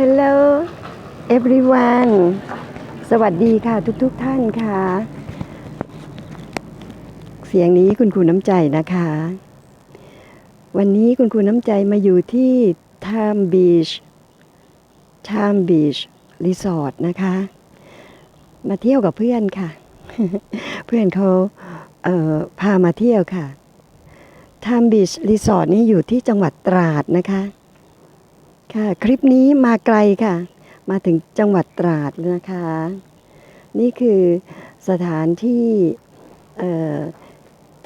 Hello everyone สวัสดีค่ะทุกๆทท่านค่ะ เสียงนี้คุณครูน้ำใจนะคะ วันนี้คุณครูน้ำใจมาอยู่ที่ Time Beach Time Beach Resort นะคะ มาเที่ยวกับเพื่อนค่ะ เพื่อนเขาเพามาเที่ยวค่ะ Time Beach Resort นี่อยู่ที่จังหวัดตราดนะคะ ค่ะคลิปนี้มาไกลค่ะ มาถึงจังหวัดตราดนะคะ นี่คือสถานที่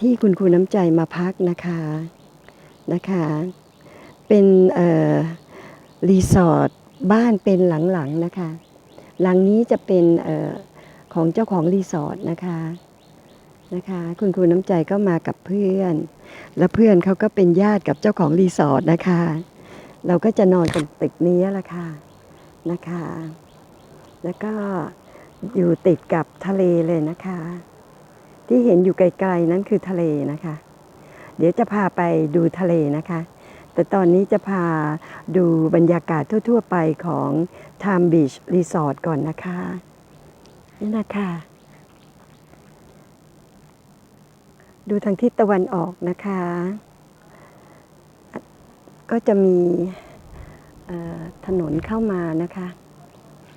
ที่คุณครูน้ำใจมาพักนะคะนะคะ เป็นรีสอร์ทบ้านเป็นหลังๆนะคะ หลังนี้จะเป็นออของเจ้าของรีสอร์ทนะคะนะคะ คุณครูน้ำใจก็มากับเพื่อน และเพื่อนเขาก็เป็นญาติกับเจ้าของรีสอร์ทนะคะ เราก็จะนอนกันตึกนี้แหละค่ะนะคะ แล้วก็อยู่ติดกับทะเลเลยนะคะ ที่เห็นอยู่ไกลๆนั้นคือทะเลนะคะ เดี๋ยวจะพาไปดูทะเลนะคะ แต่ตอนนี้จะพาดูบรรยากาศทั่ว ๆ ไปของ Time Beach Resort ก่อนนะคะ นี่นะคะ ดูทางทิศตะวันออกนะคะ ก็จะมีถนนเข้ามานะคะ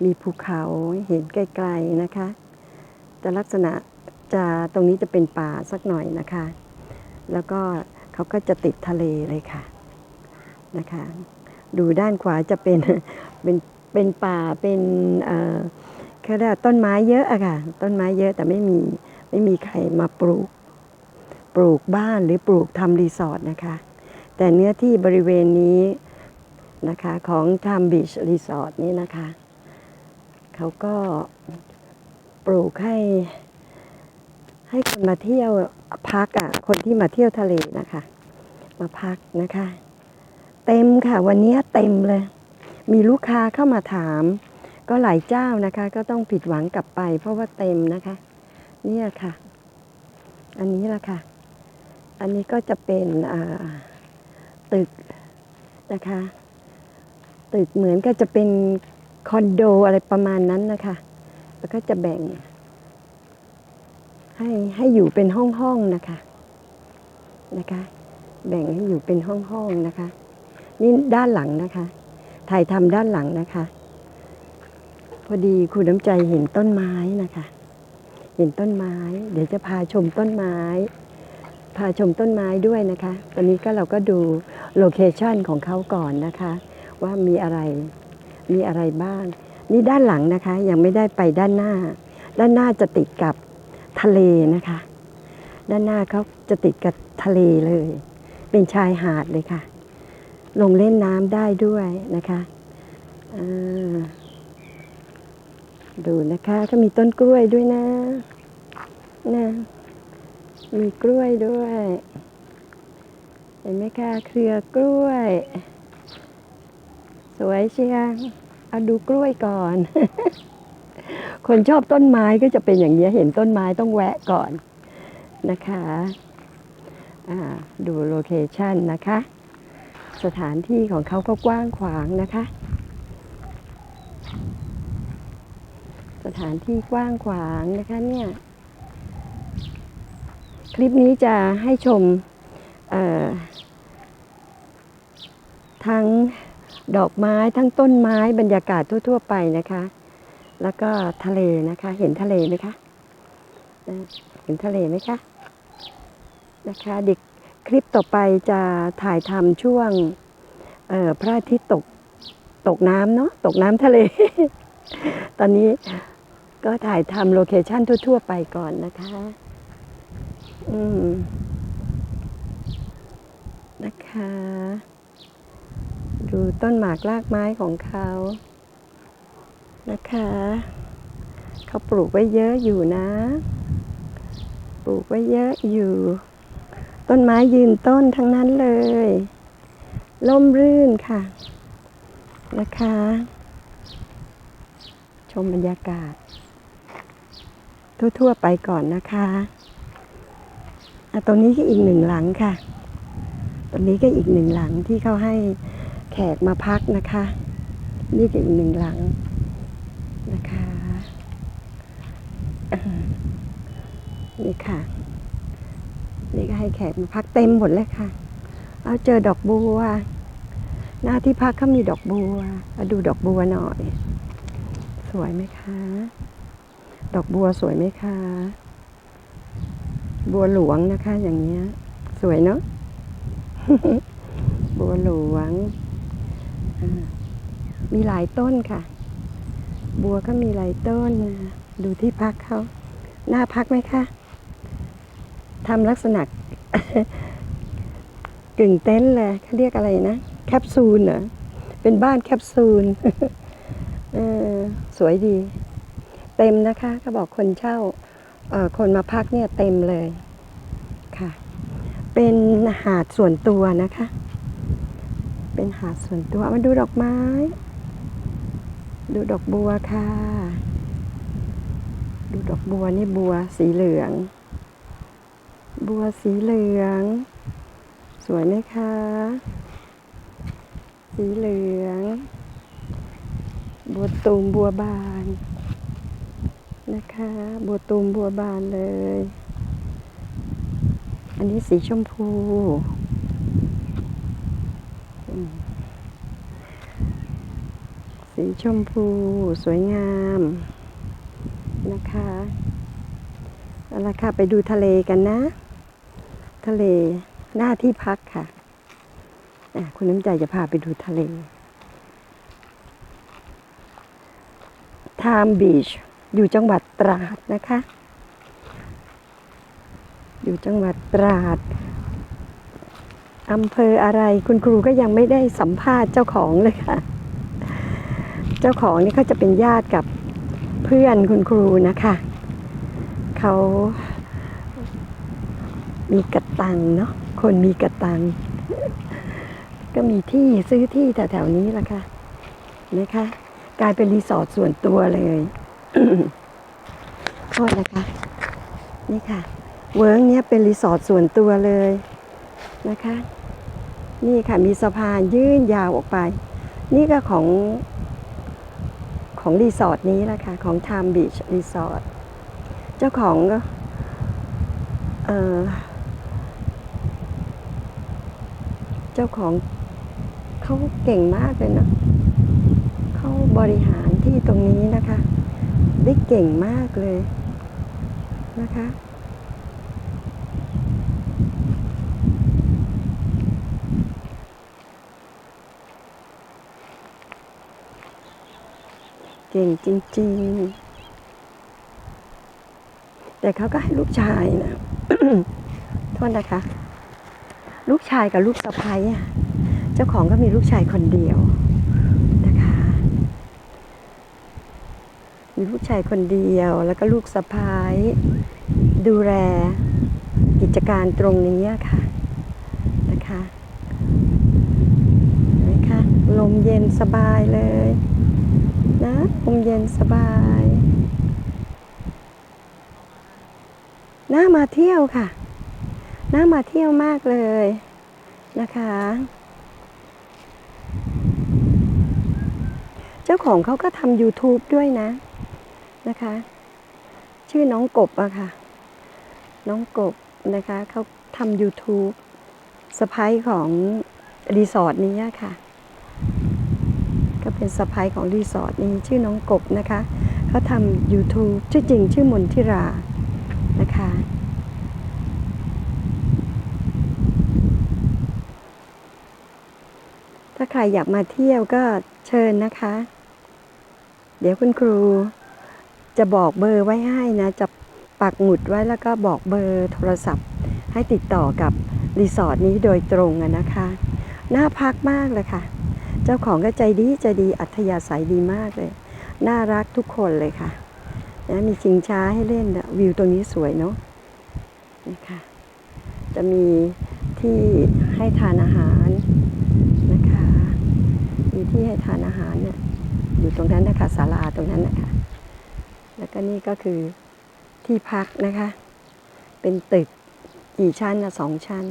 มีภูเขาเห็นไกลๆนะคะ จะลักษณะจะตรงนี้จะเป็นป่าสักหน่อยนะคะ แล้วก็เขาก็จะติดทะเลเลยค่ะนะคะ ดูด้านขวาจะเป็นเป็นเป็นป่าเป็นเอ่อแค่เรียกต้นไม้เยอะอะค่ะ ต้นไม้เยอะแต่ไม่มีไม่มีใครมาปลูก ปลูกบ้านหรือปลูกทำรีสอร์ทนะคะ แต่เนื้อที่บริเวณนี้นะคะของ Time Beach Resort นี่นะคะ เขาก็ปลูกให้ ให้คนมาเที่ยวพักอะ คนที่มาเที่ยวทะเลนะคะ มาพักนะคะ เต็มค่ะ วันนี้เต็มเลย มีลูกค้าเข้ามาถาม ก็หลายเจ้านะคะ ก็ต้องผิดหวังกลับไป เพราะว่าเต็มนะคะ เนี่ยค่ะ อันนี้ละค่ะ อันนี้ก็จะเป็นอ่า ตึกนะคะ ตึกเหมือนก็จะเป็นคอนโดอะไรประมาณนั้นนะคะ แล้วก็จะแบ่ง ให้ให้อยู่เป็นห้องห้องนะคะนะคะ แบ่งให้อยู่เป็นห้องห้องนะคะ นี่ด้านหลังนะคะ ถ่ายทำด้านหลังนะคะ พอดีคุณน้ำใจเห็นต้นไม้นะคะเห็นต้นไม้ เดี๋ยวจะพาชมต้นไม้ พาชมต้นไม้ด้วยนะคะ ตอนนี้ก็เราก็ดู โลเคชันของเขาก่อนนะคะ ว่ามีอะไรมีอะไรบ้าง นี่ด้านหลังนะคะ ยังไม่ได้ไปด้านหน้า ด้านหน้าจะติดกับทะเลนะคะ ด้านหน้าเขาจะติดกับทะเลเลย เป็นชายหาดเลยค่ะ ลงเล่นน้ำได้ด้วยนะคะดูนะคะก็มีต้นกล้วยด้วยนะนะมีกล้วยด้วย ห็นไหมคะเครือกล้วย สวยเชียงเอาดูกล้วยก่อน คนชอบต้นไม้ก็จะเป็นอย่างนี้เห็นต้นไม้ต้องแวะก่อนนะคะดูโลเคชันนะคะ สถานที่ของเขาก็กว้างขวางนะคะ สถานที่กว้างขวางนะคะเนี่ย คลิปนี้จะให้ชมอ ทั้งดอกไม้ทั้งต้นไม้บรรยากาศทั่ว ๆ ไปนะคะ แล้วก็ทะเลนะคะ เห็นทะเลไหมคะเห็นทะเลไหมคะนะคะเด็กคลิปต่อไปจะถ่ายทำช่วงพระอาทิตย์ตกตกน้ำเนาะตกน้ำทะเล ตอนนี้ก็ถ่ายทำโลเคชั่นทั่ว ๆ ไปก่อนนะคะ อืม นะคะ ดูต้นหมากรากไม้ของเขานะคะ เขาปลูกไว้เยอะอยู่นะ ปลูกไว้เยอะอยู่ ต้นไม้ยืนต้นทั้งนั้นเลยล่มรื่นค่ะ นะคะ ชมบรรยากาศ ทั่วๆไปก่อนนะคะอะตรงนี้ก็อีกหนึ่งหลังค่ะ ตรงนี้ก็อีกหนึ่งหลังที่เขาให้ แขกมาพักนะคะ นี่ก็อีกหนึ่งหลังนะคะนี่ค่ะ นี่ก็ให้แขกมาพักเต็มหมดเลยค่ะ เอาเจอดอกบัว หน้าที่พักเขามีดอกบัวเอาดูดอกบัวหน่อย สวยไหมคะ ดอกบัวสวยไหมคะ บัวหลวงนะคะ อย่างเงี้ย สวยเนาะบัวหลวง มีหลายต้นค่ะ บัวก็มีหลายต้นนะดูที่พักเขาหน่าพักไหมคะทำลักษณะกึ่งเต็นท์เลยเขาเรียกอะไรนะ แคปซูลเหรอเป็นบ้านแคปซูลสวยดี เต็มนะคะเขาบอกคนเช่าคนมาพักเนี่ยเต็มเลยค่ะ เป็นหาดส่วนตัวนะคะ เป็นหาดส่วนตัวมาดูดอกไม้ ดูดอกบัวค่ะ ดูดอกบัวนี่บัวสีเหลือง บัวสีเหลือง สวยไหมคะ สีเหลือง บัวตูมบัวบาน นะคะ บัวตูมบัวบานเลย อันนี้สีชมพูอืม สีชมพูสวยงามนะคะเอาละค่ะไปดูทะเลกันนะ ทะเลหน้าที่พักค่ะะคุณน้ำใจจะพาไปดูทะเลไทม์บีชอยู่จังหวัดตราดนะคะ อยู่จังหวัดตราดอำเภออะไรคุณครูก็ยังไม่ได้สัมภาษณ์เจ้าของเลยค่ะ เจ้าของนี่เขาจะเป็นญาติกับเพื่อนคุณครูนะคะเขามีกระตังเนาะคนมีกระตัง ก็มีที่ซื้อที่แถวๆนี้ละค่ะนะคะ กลายเป็นรีสอร์ทส่วนตัวเลยโทษนะคะนี่ค่ะ เวิร์กเนี้ยเป็นรีสอร์ทส่วนตัวเลยนะคะ นี่ค่ะมีสะพานยื่นยาวออกไป นี่ก็ของ ของรีสอร์ทนี้แหละค่ะของ Time Beach Resort เจ้าของเออเจ้าของเขาเก่งมากเลยเนาะเขาบริหารที่ตรงนี้นะคะ ได้เก่งมากเลยนะคะ ก่งจริง ๆ แต่เขาก็ให้ลูกชายนะโทษนะคะ ลูกชายกับลูกสะใภ้อะเจ้าของก็มีลูกชายคนเดียวนะคะ มีลูกชายคนเดียวแล้วก็ลูกสะใภ้ดูแลกิจการตรงนี้ค่ะนะคะนไหมคะลมเย็นสบายเลย นะลมเย็นสบายน่ามาเที่ยวค่ะน่ามาเที่ยวมากเลยนะคะ เจ้าของเขาก็ทำ YouTube ด้วยนะนะคะ ชื่อน้องกบอะค่ะ น้องกบนะคะเขาทำ YouTube สไปของรีสอร์ทนี้ค่ะ เป็นสะพายของรีสอร์ทนี้ชื่อน้องกบนะคะเขาทำ YouTube ชื่อจริงชื่อมนทิรานะคะถ้าใครอยากมาเที่ยวก็เชิญนะคะ เดี๋ยวคุณครูจะบอกเบอร์ไว้ให้นะ จะปักหมุดไว้แล้วก็บอกเบอร์โทรศัพท์ ให้ติดต่อกับรีสอร์ทนี้โดยตรงนะคะ น่าพักมากเลยค่ะ จ้าของก็ใจดีใจดีอัธยาศัยดีมากเลย น่ารักทุกคนเลยค่ะนะมีชิงช้าให้เล่นนะวิวตรงนี้สวยเนาะนี่ค่ะจะมีที่ให้ทานอาหารนะคะ มีที่ให้ทานอาหารเนี่ยอยู่ตรงนั้นนะคะศาลาตรงนั้นนะคะ แล้วก็นี่ก็คือที่พักนะคะ เป็นตึกกี่ชั้นนะสองชั้น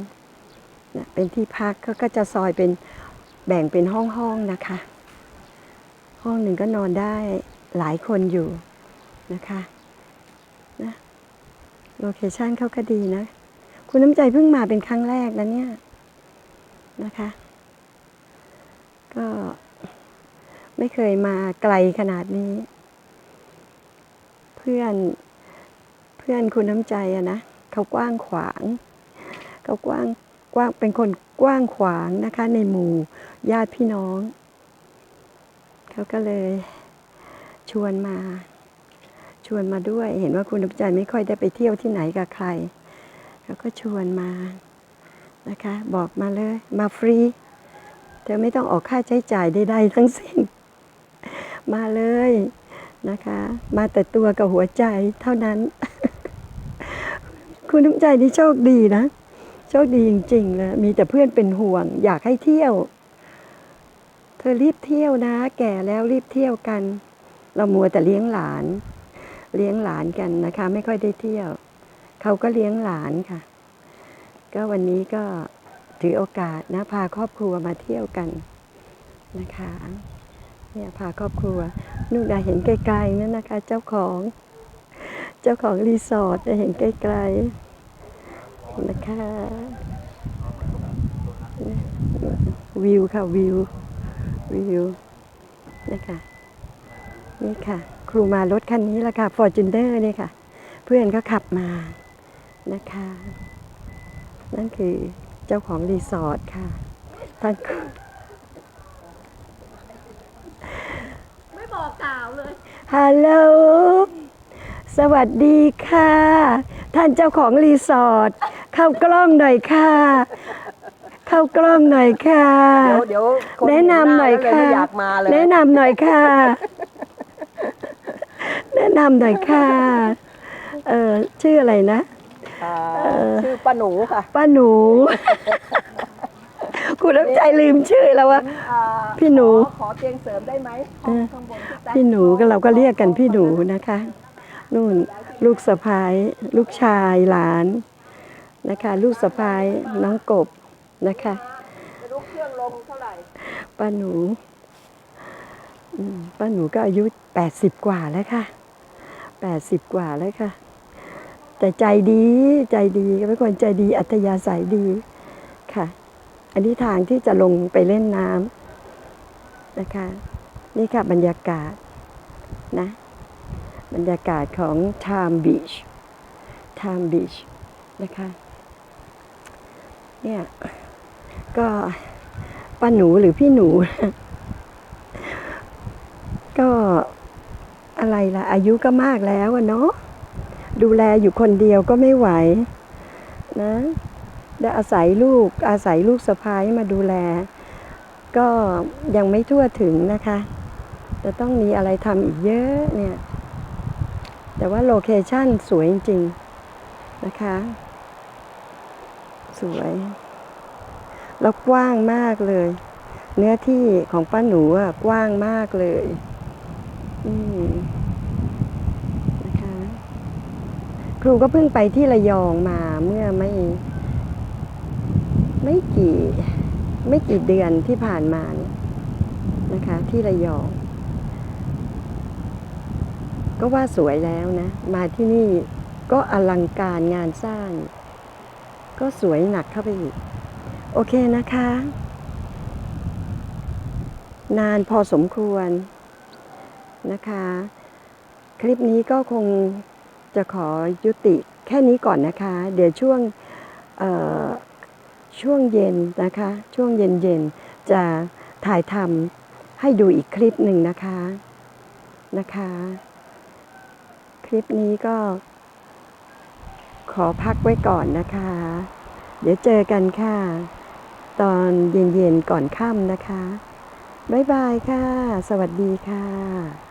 นะเป็นที่พักก็จะซอยเป็น แบ่งเป็นห้องๆนะคะ ห้องหนึ่งก็นอนได้หลายคนอยู่นะคะนะโลเคชันเขาก็ดีนะ คุณน้ำใจเพิ่งมาเป็นครั้งแรกนะเนี่ยนะคะ ก็ไม่เคยมาไกลขนาดนี้ เพื่อนเพื่อนคุณน้ำใจอะนะเขากว้างขวาง เขากว้างกว้างเป็นคน กว้างขวางนะคะ ในหมู่ญาติพี่น้อง เขาก็เลยชวนมา ชวนมาด้วย เห็นว่าคุณน้ำใจไม่ค่อยได้ไปเที่ยวที่ไหนกับใครเขาก็ชวนมานะคะ บอกมาเลย มาฟรีเธอไม่ต้องออกค่าใช้จ่ายใดๆทั้งสิ้น มาเลยนะคะ มาแต่ตัวกับหัวใจเท่านั้น คุณน้ำใจนี่โชคดีนะ โชคดีจริงๆเลยมีแต่เพื่อนเป็นห่วง อยากให้เที่ยว เธอรีบเที่ยวนะ แก่แล้วรีบเที่ยวกัน เรามัวแต่เลี้ยงหลาน เลี้ยงหลานกันนะคะ ไม่ค่อยได้เที่ยว เขาก็เลี้ยงหลานค่ะ ก็วันนี้ก็ถือโอกาสนะพาครอบครัวมาเที่ยวกันนะคะเนี่ยพาครอบครัวนู่นนะเห็นไกลๆนั่นนะคะ เจ้าของ เจ้าของรีสอร์ทเห็นไกลๆ นะคะ วิวค่ะวิว วิวนะคะนี่ค่ะ ครูมารถคันนี้ละค่ะฟอร์จูเนอร์นี่ค่ะ เพื่อนก็ขับมานะคะ นั่นคือเจ้าของรีสอร์ทค่ะท่านไม่บอกกล่าวเลยฮัลโหลสวัสดีค่ะ ท่านเจ้าของรีสอร์ท เข้ากล้องหน่อยค่ะ เข้ากล้องหน่อยค่ะ เดี๋ยวเดี๋ยวคแนะนำหน่อยเห็ค่ะน้าแล้วเลยไม่อยากมาเลยแนะนำหน่อยค่ะ แนะนำหน่อยค่ะ เออชื่ออะไรนะ อ่าชื่อป้าหนูค่ะป้าหนู คุณน้ำใจลืมชื่อแล้ววะ อ่าพี่หนู ขอขอเตียงเสริมได้ไหมห้องข้างบนที่ตั้งพี่หนูก็เราก็เรียกกันพี่หนูนะคะ นู่นลูกสะพ้ายลูกชายหลาน นะคะ ลูกสะพ้ายน้องกบนะคะไม่รู้เครื่องลงเท่าไหร่ป้าหนูป้าหนูก็อายุแปดสิบกว่าแล้วค่ะแปดสิบกว่าแล้วค่ะ แต่ใจดีใจดีเป็นคนใจดีอัธยาศัยดีค่ะ อันนี้ทางที่จะลงไปเล่นน้ำนะคะ นี่ค่ะบรรยากาศนะ บรรยากาศของ Time Beach Time Beach นะคะ เนี่ย ก็ป้าหนูหรือพี่หนู ก็อะไรล่ะ อายุก็มากแล้วอะเนาะดูแลอยู่คนเดียวก็ไม่ไหว นะได้อาศัยลูกอาศัยลูกสะพ้ายมาดูแล ก็ยังไม่ทั่วถึงนะคะ จะต้องมีอะไรทำอีกเยอะเนี่ย แต่ว่าโลเคชั่นสวยจริง ๆ นะคะ สวย แล้วกว้างมากเลย เนื้อที่ของป้าหนูอะกว้างมากเลย อืมนะคะครูก็เพิ่งไปที่ระยองมาเมื่อไม่ ไม่กี่ ไม่กี่เดือนที่ผ่านมาเนี่ยนะคะ ที่ระยอง ก็ว่าสวยแล้วนะ มาที่นี่ก็อลังการงานสร้าง ก็สวยหนักเข้าไปอีก โอเคนะคะ นานพอสมควรนะคะ คลิปนี้ก็คงจะขอยุติแค่นี้ก่อนนะคะ เดี๋ยวช่วงช่วงเย็นนะคะ ช่วงเย็นเย็นๆจะถ่ายทำให้ดูอีกคลิปหนึ่งนะคะนะคะ คลิปนี้ก็ ขอพักไว้ก่อนนะคะ เดี๋ยวเจอกันค่ะ ตอนเย็นๆก่อนค่ำนะคะ บ๊ายบายค่ะ สวัสดีค่ะ